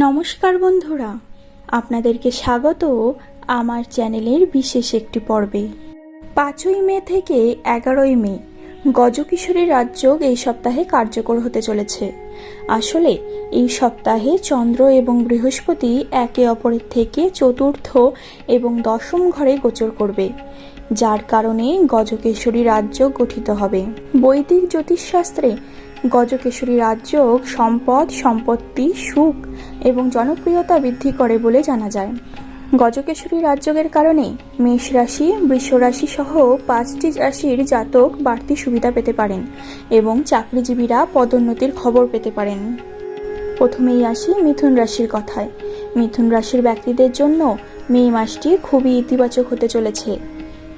নমস্কার বন্ধুরা, আপনাদেরকে স্বাগত আমার চ্যানেলের বিশেষ একটি পর্বে। পাঁচই মে থেকে এগারোই মে, গজকিশোরী রাজযোগ এই সপ্তাহে কার্যকর হতে চলেছে। আসলে এই সপ্তাহে চন্দ্র এবং বৃহস্পতি একে অপরের থেকে চতুর্থ এবং দশম ঘরে গোচর করবে, যার কারণে গজকেশরী রাজ্য গঠিত হবে। বৈদিক জ্যোতিষশাস্ত্রে গজকেশরী রাজযোগ সম্পদ, সম্পত্তি, সুখ এবং জনপ্রিয়তা বৃদ্ধি করে বলে জানা যায়। গজকেশরী রাজযোগের কারণে মেষ রাশি, বৃষ রাশি সহ পাঁচটি রাশির জাতক বাড়তি সুবিধা পেতে পারেন এবং চাকরিজীবীরা পদোন্নতির খবর পেতে পারেন। প্রথমেই আসি মিথুন রাশির কথায়। মিথুন রাশির ব্যক্তিদের জন্য মে মাসটি খুবই ইতিবাচক হতে চলেছে।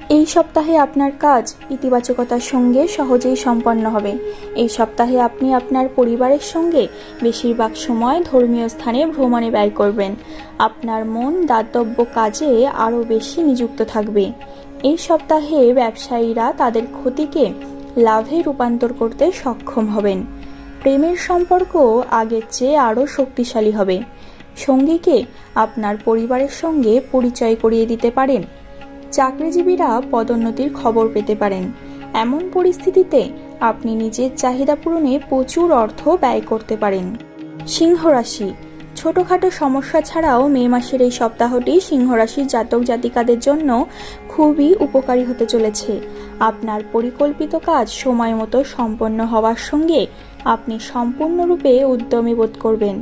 এই সপ্তাহে আপনার কাজ ইতিবাচকতার সঙ্গে সহজেই সম্পন্ন হবে। এই সপ্তাহে আপনি আপনার পরিবারের সঙ্গে বেশিরভাগ সময় ধর্মীয় স্থানে ভ্রমণে ব্যয় করবেন। আপনার মন দাতব্য কাজে আরও বেশি নিযুক্ত থাকবে। এই সপ্তাহে ব্যবসায়ীরা তাদের ক্ষতিকে লাভে রূপান্তর করতে সক্ষম হবেন। প্রেমের সম্পর্ক আগের চেয়ে আরও শক্তিশালী হবে। সঙ্গীকে আপনার পরিবারের সঙ্গে পরিচয় করিয়ে দিতে পারেন চাকরিজীবীরা পদোন্নতির খবর পেতে পারেন। এমন পরিস্থিতিতে আপনি নিজের চাহিদা পূরণে প্রচুর অর্থ ব্যয় করতে পারেন। সিংহ রাশি। ছোটখাটো সমস্যা ছাড়াও মে মাসের এই সপ্তাহটি সিংহ রাশির জাতক জাতিকাদের জন্য খুবই উপকারী হতে চলেছে। আপনার পরিকল্পিত কাজ সময় মতো সম্পন্ন হওয়ার সঙ্গে আপনি সম্পূর্ণরূপে উদ্যমী বোধ করবেন।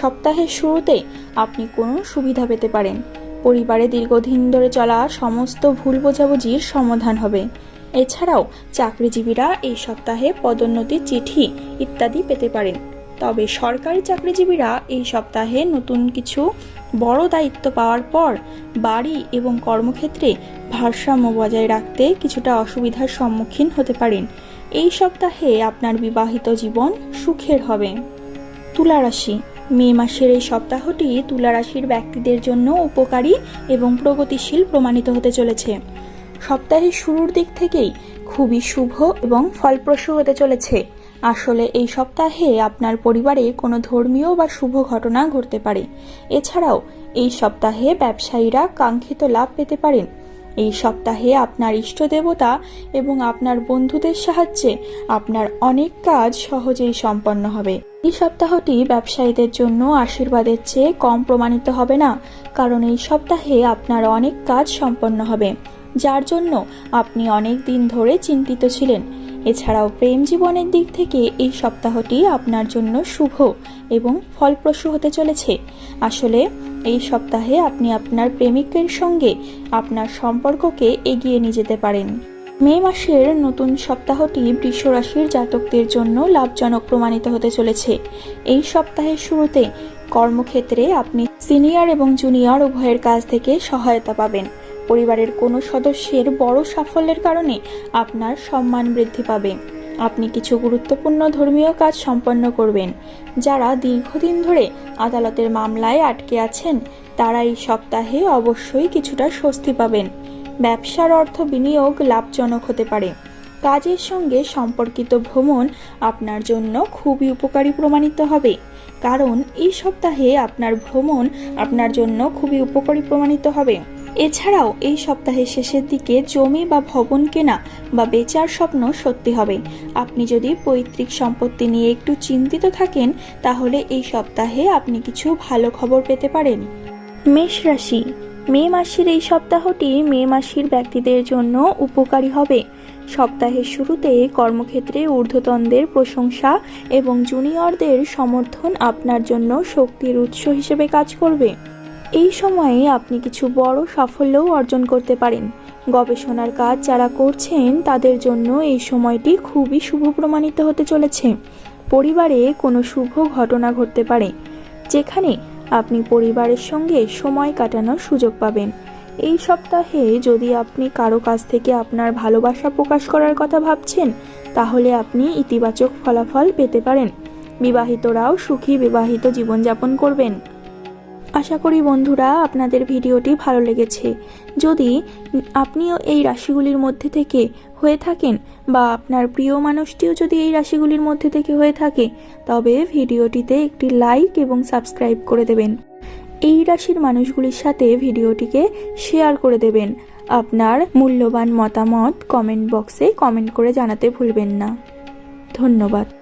সপ্তাহের শুরুতে আপনি কোনো সুবিধা পেতে পারেন। পরিবারে দীর্ঘদিন ধরে চলা সমস্ত ভুল বোঝাবুঝির সমাধান হবে। এছাড়াও চাকরিজীবীরা এই সপ্তাহে পদোন্নতির চিঠি ইত্যাদি পেতে পারেন। তবে সরকারি চাকরিজীবীরা এই সপ্তাহে নতুন কিছু বড় দায়িত্ব পাওয়ার পর বাড়ি এবং কর্মক্ষেত্রে ভারসাম্য বজায় রাখতে কিছুটা অসুবিধার সম্মুখীন হতে পারেন। এই সপ্তাহে আপনার বিবাহিত জীবন সুখের হবে। তুলা রাশি মে মাসের এই সপ্তাহটি তুলা রাশির ব্যক্তিদের জন্য উপকারী এবং প্রগতিশীল প্রমাণিত হতে চলেছে। সপ্তাহের শুরুর দিক থেকেই খুবই শুভ এবং ফলপ্রসূ হতে চলেছে। আসলে এই সপ্তাহে আপনার পরিবারে কোনো ধর্মীয় বা শুভ ঘটনা ঘটতে পারে। এছাড়াও এই সপ্তাহে ব্যবসায়ীরা কাঙ্ক্ষিত লাভ পেতে পারেন। এই সপ্তাহে আপনার ইষ্ট দেবতা এবং আপনার বন্ধুদের সাহায্যে আপনার অনেক কাজ সহজেই সম্পন্ন হবে। এই সপ্তাহটি ব্যবসায়ীদের জন্য আশীর্বাদের চেয়ে কম প্রমাণিত হবে না, কারণ এই সপ্তাহে আপনার অনেক কাজ সম্পন্ন হবে, যার জন্য আপনি অনেক দিন ধরে চিন্তিত ছিলেন। এছাড়াও প্রেম জীবনের দিক থেকে এই সপ্তাহটি আপনার জন্য শুভ এবং ফলপ্রসূ হতে চলেছে। আসলে এই সপ্তাহে আপনি আপনার প্রেমিকের সঙ্গে আপনার সম্পর্ককে এগিয়ে নিয়ে যেতে পারেন। মে মাসের নতুন সপ্তাহটি বৃষ রাশির জাতকদের জন্য লাভজনক প্রমাণিত হতে চলেছে। এই সপ্তাহের শুরুতে কর্মক্ষেত্রে আপনি সিনিয়র এবং জুনিয়র উভয়ের কাছ থেকে সহায়তা পাবেন। পরিবারের কোনো সদস্যের বড় সাফল্যের কারণে আপনার সম্মান বৃদ্ধি পাবে। আপনি কিছু গুরুত্বপূর্ণ ধর্মীয় কাজ সম্পন্ন করবেন, যারা দীর্ঘদিন ধরে আদালতের মামলায় আটকে আছেন, তারা এই সপ্তাহে অবশ্যই কিছুটা স্বস্তি পাবেন। ব্যবসার অর্থ বিনিয়োগ লাভজনক হতে পারে। কাজের সঙ্গে সম্পর্কিত ভ্রমণ আপনার জন্য খুবই উপকারী প্রমাণিত হবে, কারণ এই সপ্তাহে আপনার ভ্রমণ আপনার জন্য খুবই উপকারী প্রমাণিত হবে। এছাড়াও এই সপ্তাহের শেষের দিকে জমি বা ভবন কেনা বা বেচার স্বপ্ন সত্যি হবে। আপনি যদি পৈতৃক সম্পত্তি নিয়ে একটু চিন্তিত থাকেন, তাহলে এই সপ্তাহে আপনি কিছু ভালো খবর পেতে পারেন। মেষ রাশি। মে মাসের এই সপ্তাহটি মে মাসের ব্যক্তিদের জন্য উপকারী হবে। সপ্তাহের শুরুতে কর্মক্ষেত্রে ঊর্ধ্বতনদের প্রশংসা এবং জুনিয়রদের সমর্থন আপনার জন্য শক্তির উৎস হিসেবে কাজ করবে। এই সময়ে আপনি কিছু বড় সাফল্যও অর্জন করতে পারেন। গবেষণার কাজ যারা করছেন, তাদের জন্য এই সময়টি খুবই শুভ প্রমাণিত হতে চলেছে। পরিবারে কোনো শুভ ঘটনা ঘটতে পারে, যেখানে আপনি পরিবারের সঙ্গে সময় কাটানোর সুযোগ পাবেন। এই সপ্তাহে যদি আপনি কারও কাছ থেকে আপনার ভালোবাসা প্রকাশ করার কথা ভাবছেন, তাহলে আপনি ইতিবাচক ফলাফল পেতে পারেন। বিবাহিতরাও সুখী বিবাহিত জীবনযাপন করবেন। আশা করি বন্ধুরা আপনাদের ভিডিওটি ভালো লেগেছে। যদি আপনিও এই রাশিগুলির মধ্যে থেকে হয়ে থাকেন বা আপনার প্রিয় মানুষটিও যদি এই রাশিগুলির মধ্যে থেকে হয়ে থাকে, তবে ভিডিওটিতে একটি লাইক এবং সাবস্ক্রাইব করে দেবেন। এই রাশির মানুষগুলির সাথে ভিডিওটিকে শেয়ার করে দেবেন। আপনার মূল্যবান মতামত কমেন্ট বক্সে কমেন্ট করে জানাতে ভুলবেন না। ধন্যবাদ।